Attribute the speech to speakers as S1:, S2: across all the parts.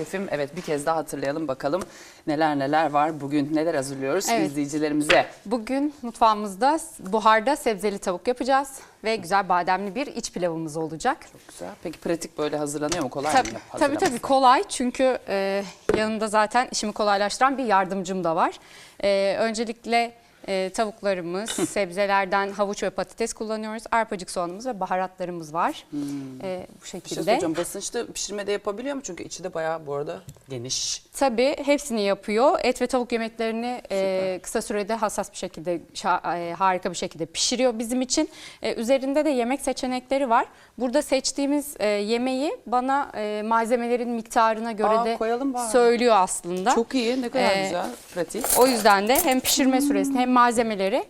S1: Şefim. Evet bir kez daha hatırlayalım bakalım neler neler var bugün neler hazırlıyoruz
S2: Evet.
S1: izleyicilerimize.
S2: Bugün mutfağımızda buharda sebzeli tavuk yapacağız ve güzel bademli bir iç pilavımız olacak.
S1: Güzel. Peki pratik böyle hazırlanıyor mu? Kolay
S2: Tabii
S1: mı?
S2: tabii,
S1: hazırlaması?
S2: tabii kolay çünkü e, yanında zaten işimi kolaylaştıran bir yardımcım da var. E, öncelikle e, tavuklarımız, sebzelerden havuç ve patates kullanıyoruz. Arpacık soğanımız ve baharatlarımız var. E, bu
S1: Hmm. Bir şey
S2: şekilde.
S1: soracağım. Basınçlı pişirmede yapabiliyor mu? Çünkü içi de bayağı bu arada geniş.
S2: Tabii hepsini yapıyor. Et ve tavuk yemeklerini e, kısa sürede hassas bir şekilde, şa- e, harika bir şekilde pişiriyor bizim için. E, üzerinde de yemek seçenekleri var. Burada seçtiğimiz e, yemeği bana e, malzemelerin miktarına göre
S1: Aa,
S2: de
S1: koyalım bari.
S2: söylüyor aslında.
S1: Çok iyi. Ne kadar
S2: Ee,
S1: güzel. Pratik.
S2: O yüzden de hem pişirme süresini hem malzemeleri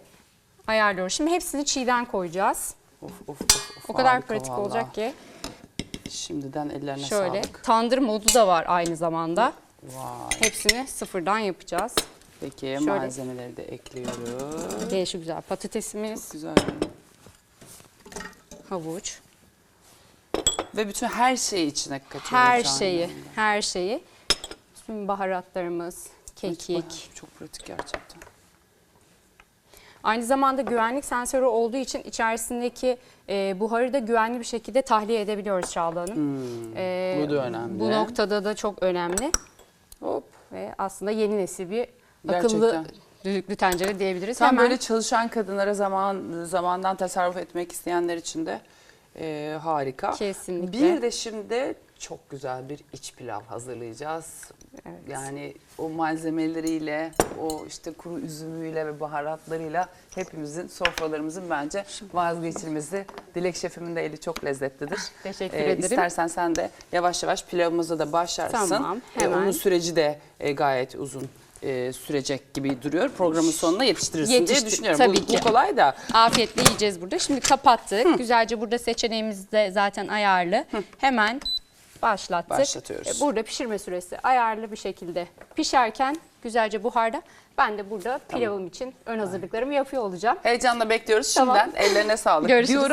S2: ayarlıyoruz. Şimdi hepsini çiğden koyacağız.
S1: Of, of, of, of.
S2: O kadar
S1: Harika
S2: pratik
S1: vallahi.
S2: olacak ki.
S1: Şimdiden ellerine
S2: Şöyle
S1: sağlık.
S2: tandır modu da var aynı zamanda.
S1: Vay.
S2: Hepsini sıfırdan yapacağız.
S1: Peki malzemeleri de ekliyoruz.
S2: Gelişi güzel patatesimiz,
S1: Çok güzel.
S2: havuç.
S1: Ve bütün her şeyi içine katıyoruz.
S2: Her
S1: aynı
S2: şeyi,
S1: anda.
S2: her şeyi. Tüm baharatlarımız, kekik.
S1: Çok pratik gerçekten.
S2: Aynı zamanda güvenlik sensörü olduğu için içerisindeki e, buharı da güvenli bir şekilde tahliye edebiliyoruz Çağla Hanım. E,
S1: Hmm, bu da önemli.
S2: Bu noktada da çok önemli
S1: Hop.
S2: ve aslında yeni nesil bir akıllı
S1: Gerçekten.
S2: düdüklü tencere diyebiliriz.
S1: Tam
S2: Hemen
S1: böyle çalışan kadınlara zaman zamandan tasarruf etmek isteyenler için de e, harika.
S2: Kesinlikle.
S1: Bir de şimdi çok güzel bir iç pilav hazırlayacağız.
S2: Evet.
S1: Yani o malzemeleriyle, o işte kuru üzümüyle ve baharatlarıyla hepimizin sofralarımızın bence vazgeçilmezi. Dilek şefimin de eli çok lezzetlidir.
S2: Teşekkür
S1: Ee,
S2: ederim.
S1: İstersen sen de yavaş yavaş pilavımıza da başlarsın.
S2: Tamam,
S1: Ee,
S2: hemen.
S1: onun süreci de e, gayet uzun e, sürecek gibi duruyor. Programın sonuna yetiştirirsin diye
S2: Yetiştir-
S1: düşünüyorum.
S2: tabii
S1: bu,
S2: ki.
S1: bu kolay da.
S2: afiyetle yiyeceğiz burada. Şimdi kapattık. Güzelce burada seçeneğimiz de zaten ayarlı. Hemen başlattık.
S1: Başlatıyoruz.
S2: E, Burada pişirme süresi ayarlı bir şekilde pişerken güzelce buharda. Ben de burada pilavım için ön hazırlıklarımı yapıyor olacağım.
S1: Heyecanla bekliyoruz.
S2: Tamam.
S1: Şimdiden ellerine sağlık
S2: Görüşürüz.
S1: diyorum.